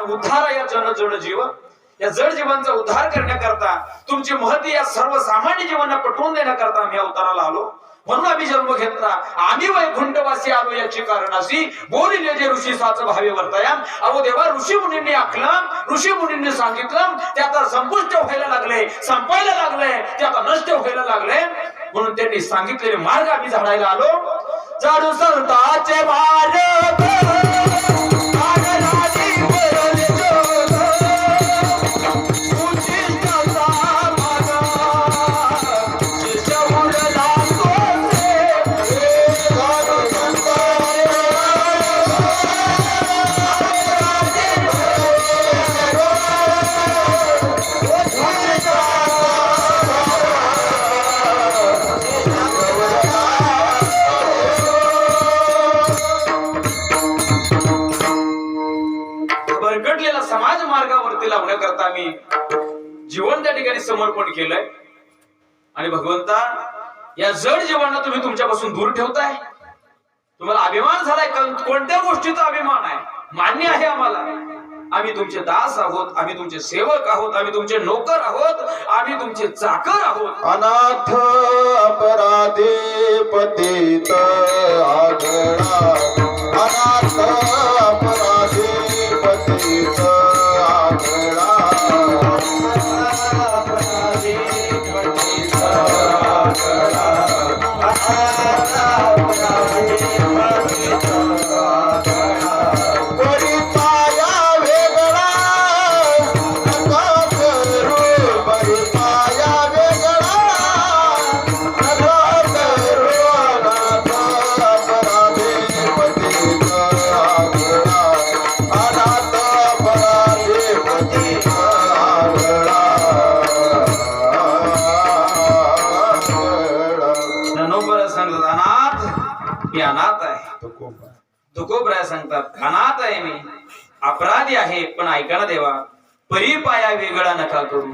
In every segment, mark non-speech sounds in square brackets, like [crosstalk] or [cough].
उद्धार या जन जड जीव. या जड जीवांचा उद्धार करण्याकरता तुमची महती या सर्वसामान्य जीवांना पटवून देण्याकरता आम्ही अवताराला आलो. म्हणून आम्ही जन्म घेतला. आम्ही वैकुंठवासी आलो याची कारण अशी. बोलिले जे ऋषी साच भावे वर्तया अहो देवा ऋषी मुनींनी आखलं ऋषी मुनींनी सांगितलं ते आता संपुष्ट व्हायला लागले संपायला लागले ते आता नष्ट व्हायला लागले. म्हणून त्यांनी सांगितलेले मार्ग आम्ही झाडायला आलो. झाडू संताचे मार्ग ठिकाणी समर्पण केलंय. आणि भगवंता या जड जीवांना तुम्ही तुमच्यापासून दूर ठेवताय. तुम्हाला अभिमान झालाय कोणत्या गोष्टीचा अभिमान आहे? मान्य आहे आम्हाला. आम्ही तुमचे दास आहोत आम्ही तुमचे सेवक आहोत आम्ही तुमचे नोकर आहोत आम्ही तुमचे चाकर आहोत. अनाथ अपराधी पतित सांगतात अनाथ मी अनाथ आहे. तुकोबराय सांगतात अनाथ आहे मी अपराधी आहे पण ऐका ना देवा परी पाया वेगळा नका करू.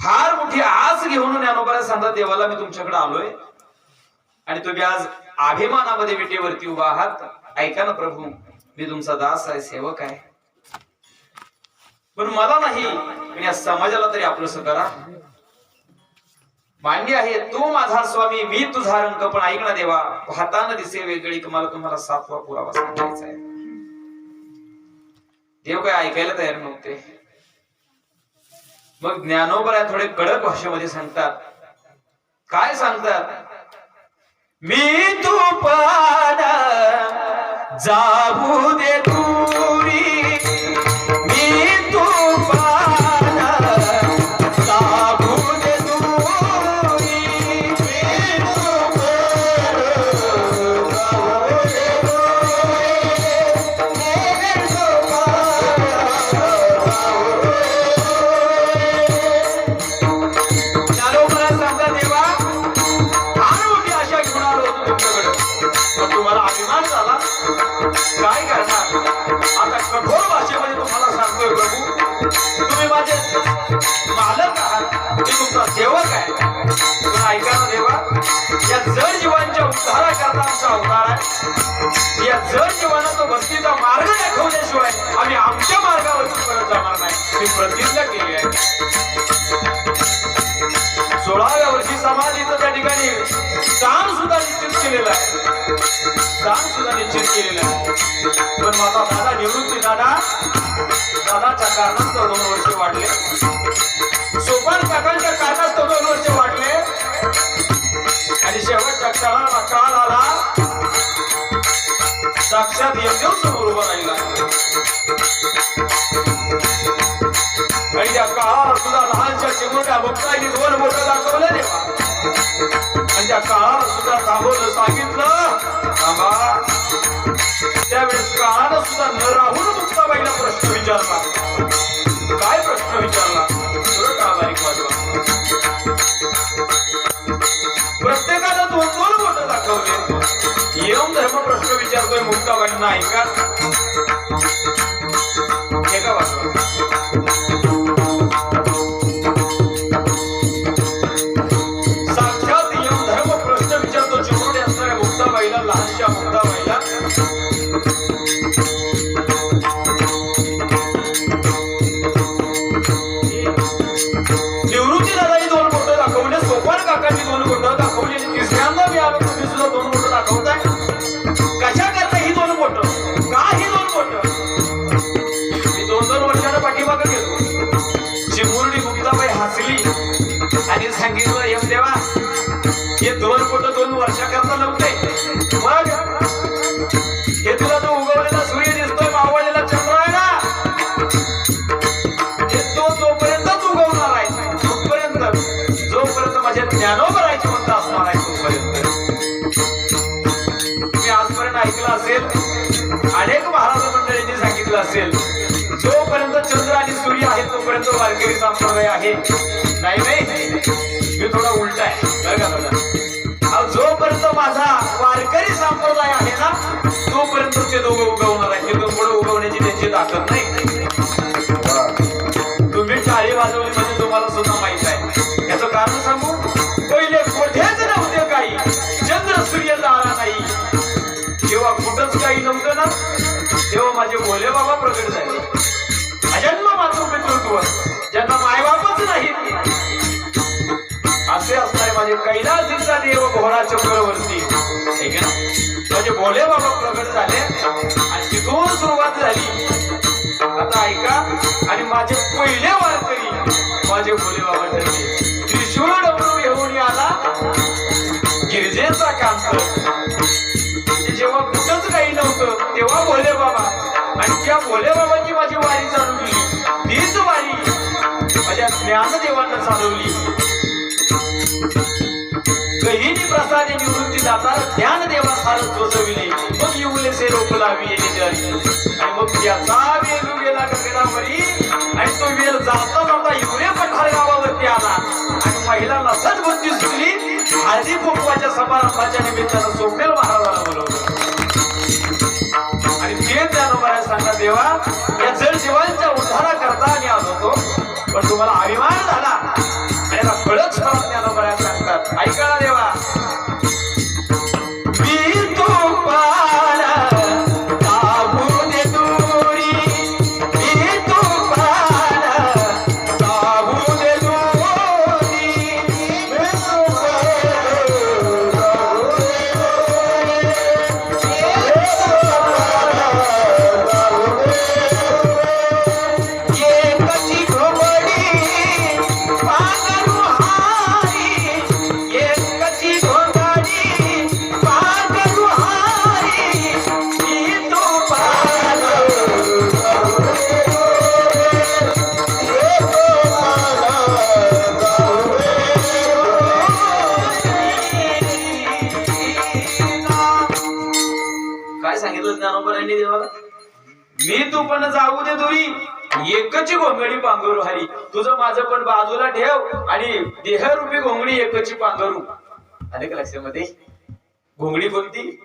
फार मोठी आस घेऊन ज्ञानोबराय सांगतात देवाला मी तुमच्याकडे आलोय. आणि तुम्ही आज अभिमानामध्ये विटेवरती उभा आहात. ऐका ना प्रभू मी तुमचा दास आहे सेवक आहे. पण मला नाही पण या समाजाला तरी आपलंसं करा मान्य आहे तू माझा स्वामी मी तुझा रंग पण ऐक ना देवा हाताने दिसे वेगळी तुम्हाला तुम्हाला सातवा पुरावा सांगायचा आहे. देव काय ऐकायला तयार नव्हते. मग ज्ञानोबराय थोडे कडक भाषेमध्ये सांगतात. काय सांगतात? मी तू पान जाऊ दे तू. मालक आहात. मी तुमचा सेवक आहे. तुला ऐका ना देवा. या जड जीवांच्या उद्धाराकरता आमचा अवतार आहे. या जड जीवांना तो भक्तीचा मार्ग दाखवल्याशिवाय आम्ही आमच्या मार्गावरती परत जाणार नाही. मी प्रतिज्ञा केली आहे. सोळाव्या वर्षी समाधीचं त्या ठिकाणी स्थान सुद्धा निश्चित केलेलं आहे. स्थान सुद्धा निश्चित केलेलं आहे. पण माझा दादा निवृत्ती दादा दादाच्या कारणास्तव दोन वर्ष वाढले. सोपान काकांच्या कारणास्तव दोन वर्ष वाढले. आणि शेवटच्या क्षणाला काळ आला. साक्षात यमदेव समोर उभा राहिला. आणि त्या काळाला सुद्धा लहानच्या चिमुरड्या भक्तांनी दोन मोठं दाखवलं देवा आणि त्या काळाला सुद्धा थांबवलं सांगितलं थांबा. त्यावेळेस सुद्धा न राहून मुक्ताबाईला प्रश्न विचारला. काय प्रश्न विचारला? थोडं काळ बारीक दोन दोन बोट दाखवले. येऊन धर्म प्रश्न विचारतोय मुक्ताबाईंना ऐका. एका वाजवा सांगितलं एम देवा हे दोन फुट दोन वर्षाकरता नव्हते. मग हे तुला जो उगवलेला सूर्य दिसतोय मावळलेला चंद्र आहे ना हे तो जोपर्यंतच उगवणार आहे. तोपर्यंत जोपर्यंत माझ्या ज्ञानोबरायची म्हणता असणार आहे तोपर्यंत. तुम्ही आजपर्यंत ऐकलं असेल अनेक महाराज मंडळींनी सांगितलं असेल जोपर्यंत चंद्र आणि सूर्य आहे तोपर्यंत वारकरी संप्रदाय आहे. नाही नाही. मी थोडा उलट आहे. बरं का दादा जोपर्यंत माझा वारकरी संप्रदाय आहे ना तोपर्यंत ते दोघं उगवणार आहे. तिथून पुढे उगवण्याची त्यांची ताकद नाही. तुम्ही टाळी वाजवली म्हणजे तुम्हाला सुद्धा माहीत आहे. याचं कारण सांगू? पहिले कोठेच नव्हते काही. चंद्र सूर्य तारा नाही. जेव्हा कुठंच काही नव्हतं ना. तेव्हा माझे भोले बाबा प्रगट झाले. मातृ ज्यांना मायबापच नाही. असे असणारे माझे कैलासीचा देव घोडा चक्रवर्ती ठीक आहे ना? माझे भोले बाबा प्रगट झाले आणि तिथून सुरुवात झाली. आता ऐका आणि माझे पहिले वारकरी माझे भोले बाबा ठरले. त्रिशूळ डमरू घेऊन आला गिरजेचा कांत. म्हणजे जेव्हा कुठंच काही नव्हतं तेव्हा भोले बाबा या त्या भोले बाबांची माझी वारी चालवली. तीच वारी माझ्या ज्ञानदेवांना चालवली. गहिनी प्रसादे निवृत्ती जाताना ज्ञानदेवा सारच जोजविले. मग येऊले से रोप लावी आणि मग त्याचा वेल गेला गगनावरी आणि तो वेल जाता जाता इवरे पठार गावावरती आला. आणि महिलांना सद्बुद्धी सुचली. हळदी पोपवाच्या समारंभाच्या निमित्तानं सोपेल महाराजाला ते ज्ञानोबाया सांगा देवा या जड जीवांच्या उद्धारा करता आम्ही आलो होतो. पण तुम्हाला अभिमान झाला. आणि याला आता कळत ज्ञानोबाया सांगतात ऐका ना देवा. मी तो पा काय सांगितलं ज्ञानोबरांनी देवाला? मी तू पण जाऊ दे दुरी. एकच घोंगडी पांघरू हरी. तुझं माझं पण बाजूला ठेव आणि देहरूपी घोंगडी एकची पांघरू. आले का लक्षामध्ये? घोंगडी कोणती?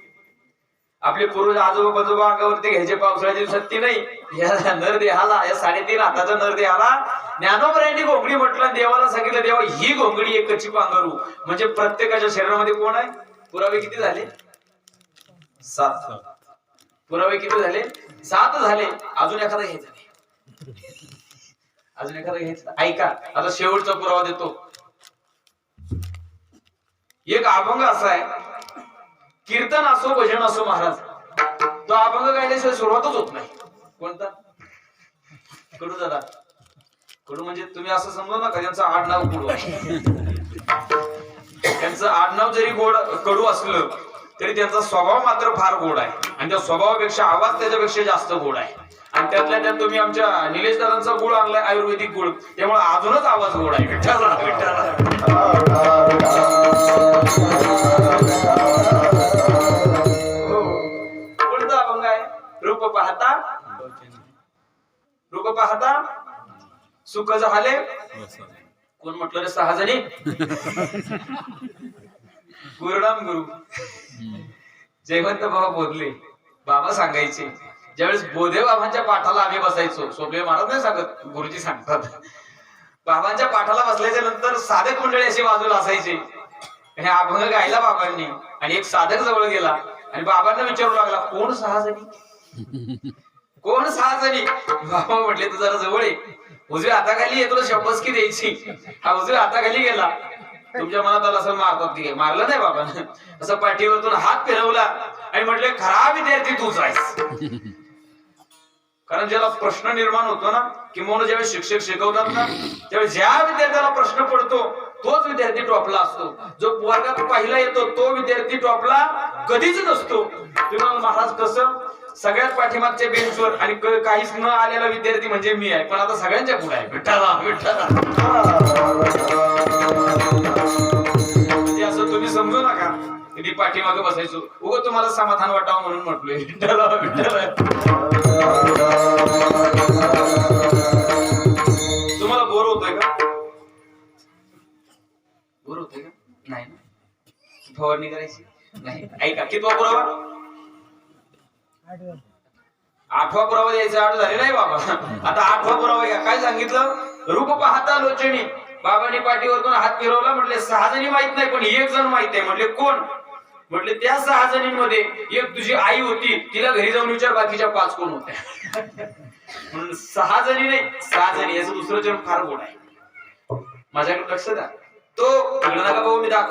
आपले पूर्वज आजोबा बाजोबा अंगावरती घ्यायचे पावसाळ्याच्या दिवसात ती नाही. या नर देहाला या साडेतीन हाताचा नर देहाला. ज्ञानोबरांनी घोंगडी म्हटलं आणि देवाला सांगितलं देवा ही घोंगडी एकची पांघरू. म्हणजे प्रत्येकाच्या शरीरामध्ये कोण आहे? पुरावे किती झाले? सात. पुरावे किती झाले? सात झाले. अजून एखादा घ्यायचा नाही. अजून एखादा घ्यायचा ऐका आता शेवटचा पुरावा देतो. एक अभंग असा आहे. कीर्तन असो भजन असो महाराज तो अभंग गायल्याशिवाय सुरुवातच होत नाही. कोणता? कडू दादा. कडू म्हणजे तुम्ही असं समजू नका त्यांचं आडनाव कडू आहे त्यांचं आडनाव जरी गोड कडू असलं तरी त्यांचा स्वभाव मात्र फार गोड आहे. आणि त्या स्वभावापेक्षा आवाज त्याच्यापेक्षा जास्त गोड आहे. आणि त्यातल्या त्यात तुम्ही आमच्या निलेश दादांचा गुळ आणलाय आयुर्वेदिक गुळ. त्यामुळे अजूनच आवाज गोड आहे. हो. कोणता अभंग आहे? रूप पाहता? रूप पाहता? सुख झाले? कोण म्हटलं रे सहा जणी? [laughs] गुरुराम गुरु. जयवंत बाबा बोलले. बाबा सांगायचे. ज्यावेळेस बोधे बाबांच्या पाठाला आम्ही बसायचो सोपले महाराज नाही सांगत गुरुजी सांगतात. बाबांच्या पाठाला बसल्याच्या नंतर साधक मंडळी अशी बाजूला असायचे. हे अभंग गायला बाबांनी आणि एक साधक जवळ गेला आणि बाबांना विचारू लागला कोण सहा जणी? कोण सहा जणी? बाबा म्हटले तू जरा जवळ आहे उजव्या हाताखाली येतो तुला शपसकी द्यायची हा उजव्या हाताखाली गेला. तुमच्या मनात आला असं मारतात की मारलं नाही बाबा. असं पाठीवरतून हात फिरवला आणि म्हटले खरा विद्यार्थी तूच आहेस. कारण ज्याला प्रश्न निर्माण होतो ना किंवा ज्यावेळेस शिक्षक शिकवतात ना त्यावेळेस ज्या विद्यार्थ्याला प्रश्न पडतो तोच विद्यार्थी टॉपला असतो. जो वर्गात पहिला येतो तो विद्यार्थी टॉपला कधीच नसतो. तुम्हाला महाराज कसं सगळ्यात पाठीमागच्या बेंचवर आणि काहीच न आलेला विद्यार्थी म्हणजे मी आहे. पण आता सगळ्यांच्या पुढे आहे. विठ्ठला विठ्ठला. कधी पाठीमागे बसायचो. उग तुम्हाला समाधान वाटावं म्हणून म्हटलोय. विठ्ठला विठ्ठला तुम्हाला बोर होतोय का? बोर होतोय का? नाही ना. फवारणी करायची? नाही. ऐका कितवा पुरावा आठवा पुरावा द्यायचा आठ झाले नाही बाबा. आता आठवा पुरावा घ्या काय सांगितलं? रूप पाहता लोचणी बाबांनी पाठीवर कोण हात फिरवला? म्हटले सहा जणी माहीत नाही पण एक जण माहीत आहे. म्हटले कोण? म्हटले त्या सहा जणींमध्ये एक तुझी आई होती तिला घरी जाऊन विचार बाकीच्या पाच कोण होत्या? [laughs] म्हणून सहा जणी नाही सहा जणी याचं दुसरं जण फार गोड आहे. माझ्याकडे लक्ष द्या. तो नका भाऊ मी दाखव